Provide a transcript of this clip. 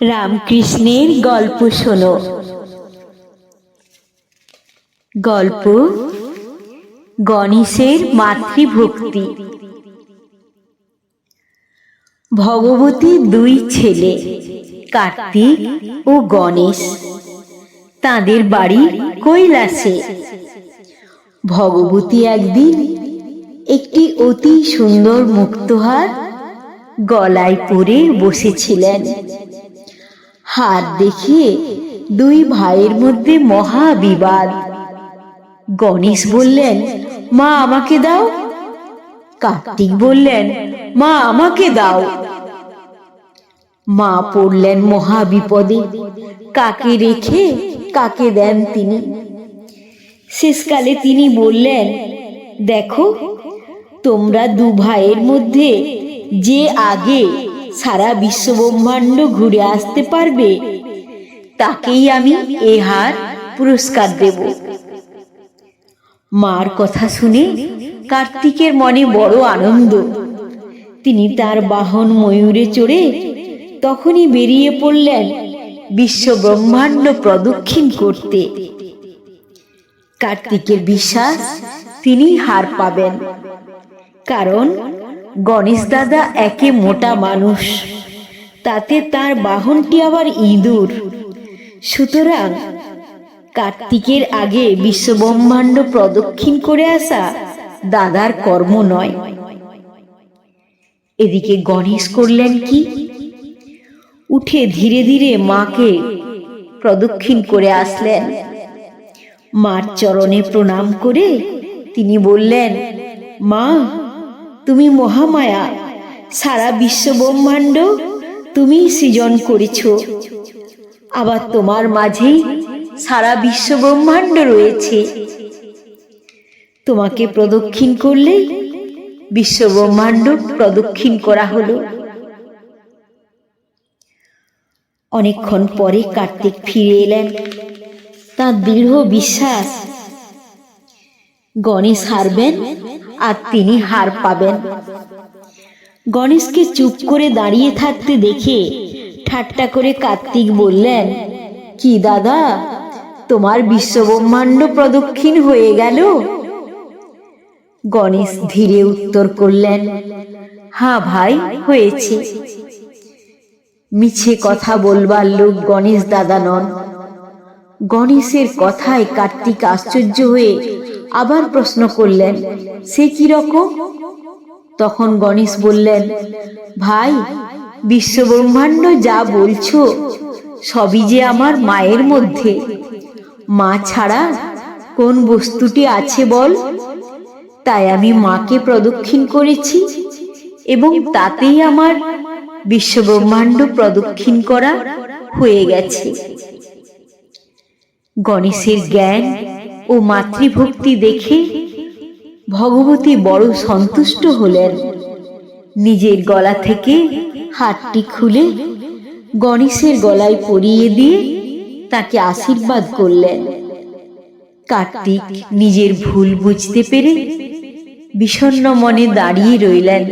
রামকৃষ্ণের গল্প শোনো। গল্প গণেশের মাতৃভক্তি। ভগবতী দুই ছেলে, কার্তিক ও গণেশ। তাদের বাড়ি কৈলাসে। ভগবতী একদিন একটি অতি সুন্দর মুক্তহার গলায় পরে বসেছিলেন। হাত দেখে দুই ভাইয়ের মধ্যে মহা বিবাদ। গণেশ বললেন, মা, আমাকে দাও। কার্তিক বললেন, মা, আমাকে দাও। মা পড়লেন মহা বিপদে। কাকে রেখে কাকে দেন তিনি? শেষকালে তিনি বললেন, দেখো, তোমরা দু ভাইয়ের মধ্যে যে আগে সারা বিশ্বব্রহ্মাণ্ড ঘুরে আসতে পারবে। তাকেই আমি এ হার পুরস্কার দেব। মার কথা শুনে কার্তিকের মনে বড় আনন্দ। তিনি তার বাহন ময়ূরে চড়ে তখনই বেরিয়ে পড়লেন বিশ্ব ব্রহ্মাণ্ড প্রদক্ষিণ করতে। কার্তিকের বিশ্বাস তিনি হার পাবেন। কারণ গণেশ দাদা একে মোটা মানুষ। তাতে তার বাহনটি আবার ইঁদুর। সুতরাং কার্তিকের আগে বিশ্বব্রহ্মাণ্ড প্রদক্ষিণ করে আসা দাদার কর্ম নয়। এদিকে গণেশ করলেন কি? উঠে ধীরে ধীরে মাকে প্রদক্ষিণ করে আসলেন। মার চরণে প্রণাম করে তিনি বললেন, মা তুমি মহামায়া, সারা বিশ্ব ব্রহ্মাণ্ড তুমি সৃজন করেছ। আবার তোমার মাঝেই সারা বিশ্ব ব্রহ্মাণ্ড রয়েছে। তোমাকে প্রদক্ষিণ করলে বিশ্ব ব্রহ্মাণ্ড প্রদক্ষিণ করা হলো। অনেকক্ষণ পরে কার্তিক ফিরে এলেন। তার দৃঢ় বিশ্বাস, গণেশ হারবেন আর তিনি হার পাবেন। গণেশকে চুপ করে দাঁড়িয়ে থাকতে দেখে ঠাট্টা করে কার্তিক বললেন, কি দাদা, তোমার বিশ্বব্রহ্মাণ্ড প্রদক্ষিণ হয়ে গেল? গণেশ ধীরে উত্তর করলেন হ্যাঁ ভাই, হয়েছে। মিছে কথা বলবার লোক গণেশ দাদা নন। গণেশের কথায় কার্তিক আশ্চর্য হয়ে আবার প্রশ্ন করলেন, সে কি রকম? তখন গণেশ বললেন, ভাই, বিশ্বব্রহ্মাণ্ড যা বলছো, সবই যে আমার মায়ের মধ্যে। মা ছাড়া কোন বস্তুটি আছে বল? তাই আমি মাকে প্রদক্ষিণ করেছি এবং তাতেই আমার বিশ্বব্রহ্মাণ্ড প্রদক্ষিণ করা হয়ে গেছে। গণেশের জ্ঞান ও মাতৃভক্তি দেখে ভগবতী বড় সন্তুষ্ট হলেন। নিজের গলা থেকে হাতটি খুলে গণেশের গলায় পরিয়ে দিয়ে তাকে আশীর্বাদ করলেন। কার্তিক নিজের ভুল বুঝতে পেরে বিষণ্ণ মনে দাঁড়িয়ে রইলেন।